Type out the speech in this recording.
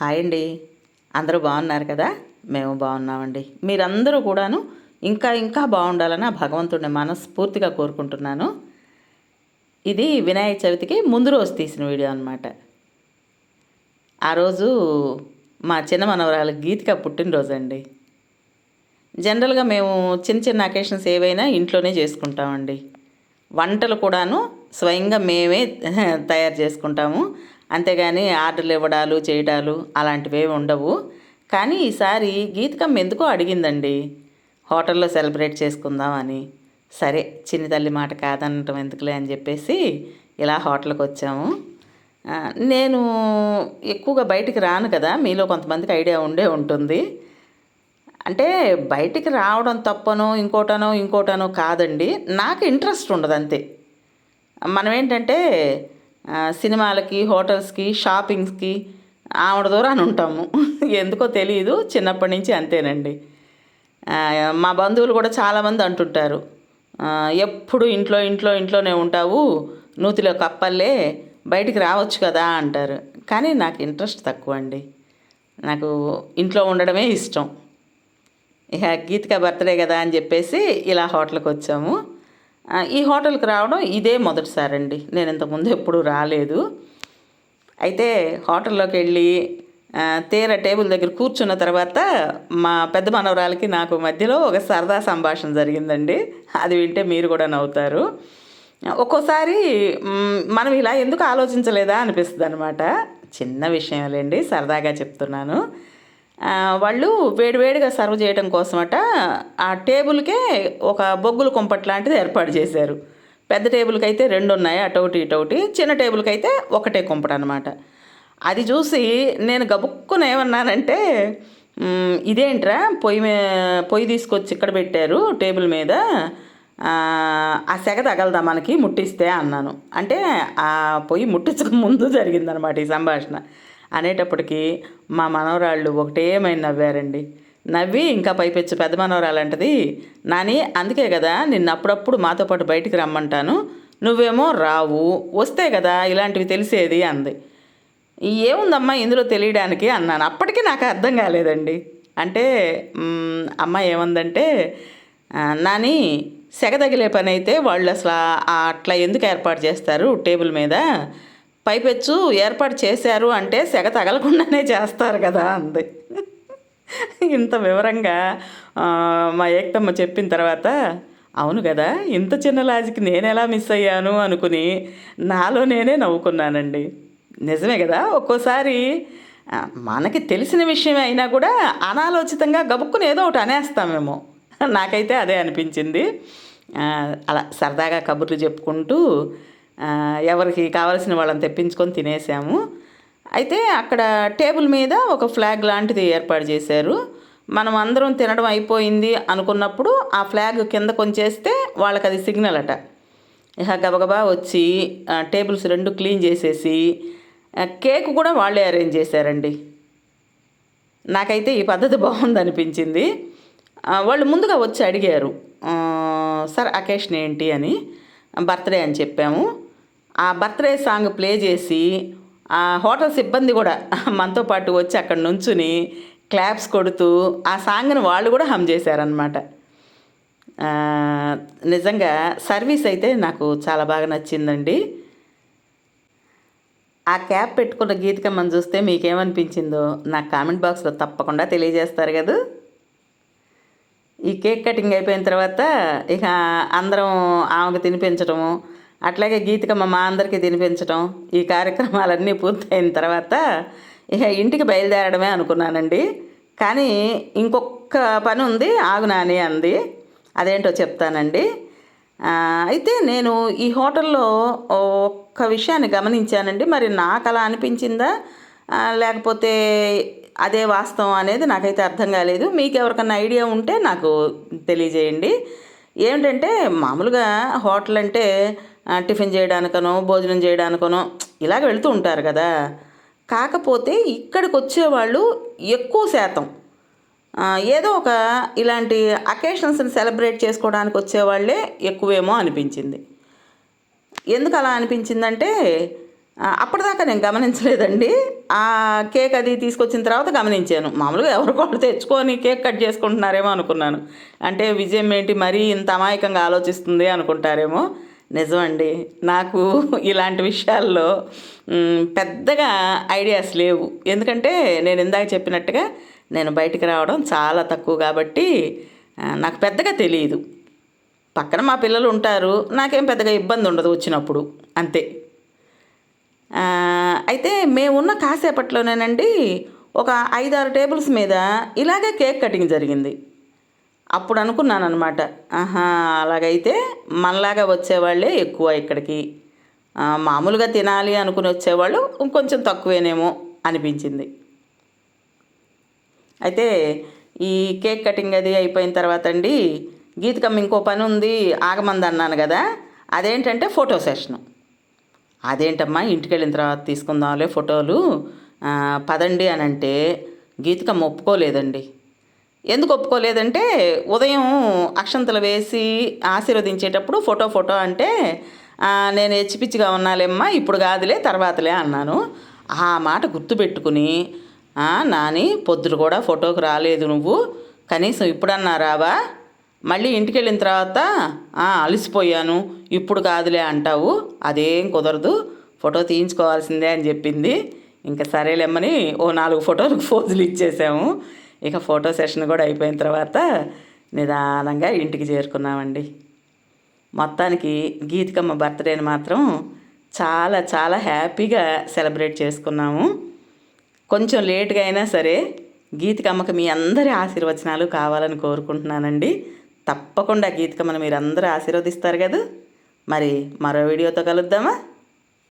Hi అండి. అందరూ బాగున్నారు కదా? మేము బాగున్నామండి. మీరందరూ కూడాను ఇంకా ఇంకా బాగుండాలని ఆ భగవంతుడిని మనస్ఫూర్తిగా కోరుకుంటున్నాను. ఇది వినాయక చవితికి ముందు రోజు తీసిన వీడియో అనమాట ఆ రోజు మా చిన్న మనవరాలు గీతిక పుట్టినరోజు అండి జనరల్గా మేము చిన్న చిన్న అకేషన్స్ ఏవైనా ఇంట్లోనే చేసుకుంటామండి. వంటలు కూడాను స్వయంగా మేమే తయారు చేసుకుంటాము. అంతేగాని ఆర్డర్లు ఇవ్వడాలు చేయడాలు అలాంటివి ఉండవు. కానీ ఈసారి గీతకమ్మ ఎందుకో అడిగిందండి. హోటల్లో సెలబ్రేట్ చేసుకుందామని సరే చిన్ని తల్లి మాట కాదనటం ఎందుకులే అని చెప్పేసి ఇలా హోటల్కి వచ్చాము. నేను ఎక్కువగా బయటికి రాను కదా మీలో కొంతమందికి ఐడియా ఉండే ఉంటుంది. అంటే బయటికి రావడం తప్పనో ఇంకోటనో ఇంకోటనో కాదండి. నాకు ఇంట్రెస్ట్ ఉండదు అంతే మనం ఏంటంటే సినిమాలకి హోటల్స్కి షాపింగ్స్కి ఆవిడ దూరాన్ని ఉంటాము. ఎందుకో తెలియదు చిన్నప్పటి నుంచి అంతేనండి. మా బంధువులు కూడా చాలామంది అంటుంటారు. ఎప్పుడు ఇంట్లో ఇంట్లో ఇంట్లోనే ఉంటావు నూతిలో కప్పల్లే బయటికి రావచ్చు కదా అంటారు. కానీ నాకు ఇంట్రెస్ట్ తక్కువ అండి. నాకు ఇంట్లో ఉండడమే ఇష్టం. ఇక గీతిక బర్త్డే కదా అని చెప్పేసి ఇలా హోటల్కి వచ్చాము. ఈ హోటల్కి రావడం ఇదే మొదటిసారి అండి. నేను ఇంతకుముందు ఎప్పుడూ రాలేదు. అయితే హోటల్లోకి వెళ్ళి తీర టేబుల్ దగ్గర కూర్చున్న తర్వాత మా పెద్ద మనవరాలకి నాకు మధ్యలో ఒక సరదా సంభాషణ జరిగిందండి. అది వింటే మీరు కూడా నవ్వుతారు. ఒక్కోసారి మనం ఇలా ఎందుకు ఆలోచించలేదా అనిపిస్తుంది అనమాట చిన్న విషయాలేండి సరదాగా చెప్తున్నాను. వాళ్ళు వేడివేడిగా సర్వ్ చేయడం కోసమట ఆ టేబుల్కే ఒక బొగ్గుల కుంపట్ లాంటిది ఏర్పాటు చేశారు. పెద్ద టేబుల్కి అయితే రెండు ఉన్నాయి అటోటి ఇటోటి చిన్న టేబుల్కి అయితే ఒకటే కుంపట అనమాట అది చూసి నేను గబుక్కున ఏమన్నానంటే ఇదేంట్రా? పొయ్యి పొయ్యి తీసుకొచ్చి ఇక్కడ పెట్టారు టేబుల్ మీద. ఆ, ఆ సెగ తగలదా మనకి? ముట్టిస్తే అన్నాను. అంటే ఆ పొయ్యి ముట్టించక ముందు జరిగిందనమాట ఈ సంభాషణ. అనేటప్పటికి మా మనవరాళ్ళు ఒకటేమైనా నవ్వారండి. నవ్వి ఇంకా పైపెచ్చు పెద్ద మనవరాలు అంటది నాని అందుకే కదా నిన్ను అప్పుడప్పుడు మాతో పాటు బయటికి రమ్మంటాను. నువ్వేమో రావు వస్తే కదా ఇలాంటివి తెలిసేది అంది. ఏముందమ్మా ఇందులో తెలియడానికి అన్నాను. అప్పటికీ నాకు అర్థం కాలేదండి. అంటే అమ్మ ఏమందంటే నాని సెగ తగిలే పని అయితే వాళ్ళు అసలు అట్లా ఎందుకు ఏర్పాటు చేస్తారు టేబుల్ మీద? పైపెచ్చు ఏర్పాటు చేశారు అంటే సెగ తగలకుండానే చేస్తారు కదా అంది. ఇంత వివరంగా మా ఏక్తమ్మ చెప్పిన తర్వాత అవును కదా ఇంత చిన్న లాజిక్ నేను ఎలా మిస్ అయ్యాను? అనుకుని నాలో నేనే నవ్వుకున్నానండి. నిజమే కదా ఒక్కోసారి మనకి తెలిసిన విషయమే అయినా కూడా అనాలోచితంగా గబుక్కుని ఏదో ఒకటి అనేస్తామేమో. నాకైతే అదే అనిపించింది. అలా సరదాగా కబుర్లు చెప్పుకుంటూ ఎవరికి కావాల్సిన వాళ్ళని తెప్పించుకొని తినేసాము. అయితే అక్కడ టేబుల్ మీద ఒక ఫ్లాగ్ లాంటిది ఏర్పాటు చేశారు. మనం అందరం తినడం అయిపోయింది అనుకున్నప్పుడు ఆ ఫ్లాగ్ కింద కొంచేస్తే వాళ్ళకి అది సిగ్నల్ అట. ఇహ గబగబా వచ్చి టేబుల్స్ రెండు క్లీన్ చేసేసి కేక్ కూడా వాళ్ళే అరేంజ్ చేశారండి. నాకైతే ఈ పద్ధతి బాగుంది అనిపించింది వాళ్ళు ముందుగా వచ్చి అడిగారు సార్ అకేషన్ ఏంటి అని బర్త్డే అని చెప్పాము. ఆ బర్త్డే సాంగ్ ప్లే చేసి ఆ హోటల్ సిబ్బంది కూడా మనతో పాటు వచ్చి అక్కడ నుంచుని క్లాప్స్ కొడుతూ ఆ సాంగ్ని వాళ్ళు కూడా హమ్ చేశారనమాట నిజంగా సర్వీస్ అయితే నాకు చాలా బాగా నచ్చిందండి. ఆ క్యాప్ పెట్టుకున్న గీతికమ్మని చూస్తే మీకేమనిపించిందో నాకు కామెంట్ బాక్స్లో తప్పకుండా తెలియజేస్తారు కదా. ఈ కేక్ కటింగ్ అయిపోయిన తర్వాత ఇక అందరం ఆమెకు తినిపించటము అట్లాగే గీతికమ్మ మా అందరికీ తినిపించటం ఈ కార్యక్రమాలన్నీ పూర్తయిన తర్వాత ఇక ఇంటికి బయలుదేరడమే అనుకున్నానండి. కానీ ఇంకొక పని ఉంది ఆగు నాని అంది. అదేంటో చెప్తానండి. అయితే నేను ఈ హోటల్లో ఒక్క విషయాన్ని గమనించానండి. మరి నాకు అలా అనిపించిందా? లేకపోతే అదే వాస్తవం అనేది నాకైతే అర్థం కాలేదు. మీకు ఎవరికన్నా ఐడియా ఉంటే నాకు తెలియజేయండి. ఏమిటంటే మామూలుగా హోటల్ అంటే టిఫిన్ చేయడానికనో భోజనం చేయడానికనో ఇలాగ వెళ్తూ ఉంటారు కదా. కాకపోతే ఇక్కడికి వచ్చేవాళ్ళు ఎక్కువ శాతం. ఏదో ఒక ఇలాంటి అకేషన్స్ని సెలబ్రేట్ చేసుకోవడానికి వచ్చేవాళ్ళే ఎక్కువేమో అనిపించింది. ఎందుకు అలా అనిపించిందంటే అప్పటిదాకా నేను గమనించలేదండి. ఆ కేక్ అది తీసుకొచ్చిన తర్వాత గమనించాను. మామూలుగా ఎవరు కూడా తెచ్చుకొని కేక్ కట్ చేసుకుంటున్నారేమో అనుకున్నాను. అంటే విజయం ఏంటి మరీ ఇంత అమాయకంగా ఆలోచిస్తుంది అనుకుంటారేమో. నిజమండి. నాకు ఇలాంటి విషయాల్లో పెద్దగా ఐడియాస్ లేవు. ఎందుకంటే నేను ఇందాక చెప్పినట్టుగా నేను బయటికి రావడం చాలా తక్కువ కాబట్టి నాకు పెద్దగా తెలియదు పక్కన మా పిల్లలు ఉంటారు నాకేం పెద్దగా ఇబ్బంది ఉండదు వచ్చినప్పుడు. అంతే. అయితే అయితే మేమున్న కాసేపట్లోనేనండి ఒక ఐదారు టేబుల్స్ మీద ఇలాగే కేక్ కటింగ్ జరిగింది. అప్పుడు అనుకున్నాను అనమాట ఆహా అలాగైతే మనలాగా వచ్చేవాళ్ళే ఎక్కువ ఇక్కడికి. మామూలుగా తినాలి అనుకుని వచ్చేవాళ్ళు కొంచెం తక్కువేనేమో అనిపించింది. అయితే ఈ కేక్ కటింగ్ అది అయిపోయిన తర్వాత అండి గీతకమ్మ ఇంకో పని ఉంది ఆగమంది అన్నాను కదా అదేంటంటే ఫోటో సెషను. అదేంటమ్మా ఇంటికి వెళ్ళిన తర్వాత తీసుకుందాంలే ఫోటోలు. పదండి అని అంటే గీతకమ్మ ఒప్పుకోలేదండి. ఎందుకు ఒప్పుకోలేదంటే ఉదయం అక్షంతలు వేసి ఆశీర్వదించేటప్పుడు ఫోటో ఫోటో అంటే నేను హెచ్చిపిచ్చిగా ఉన్నాలేమ్మా ఇప్పుడు కాదులే తర్వాతలే అన్నాను. ఆ మాట గుర్తుపెట్టుకుని నాని పొద్దురు కూడా ఫోటోకి రాలేదు నువ్వు కనీసం ఇప్పుడన్నా రావా? మళ్ళీ ఇంటికి వెళ్ళిన తర్వాత అలసిపోయాను ఇప్పుడు కాదులే అంటావు. అదేం కుదరదు ఫోటో తీయించుకోవాల్సిందే అని చెప్పింది. ఇంకా సరేలేమ్మని ఓ నాలుగు ఫోటోలకు ఫోజులు ఇచ్చేసాము. ఇక ఫోటో సెషన్ కూడా అయిపోయిన తర్వాత నిదానంగా ఇంటికి చేరుకున్నామండి. మొత్తానికి గీతికమ్మ బర్త్డేని మాత్రం చాలా చాలా హ్యాపీగా సెలబ్రేట్ చేసుకున్నాము. కొంచెం లేట్గా అయినా సరే గీతికమ్మకి మీ అందరి ఆశీర్వచనాలు కావాలని కోరుకుంటున్నానండి. తప్పకుండా గీతికమ్మను మీరు అందరూ ఆశీర్వదిస్తారు కదా. మరి మరో వీడియోతో కలుద్దామా?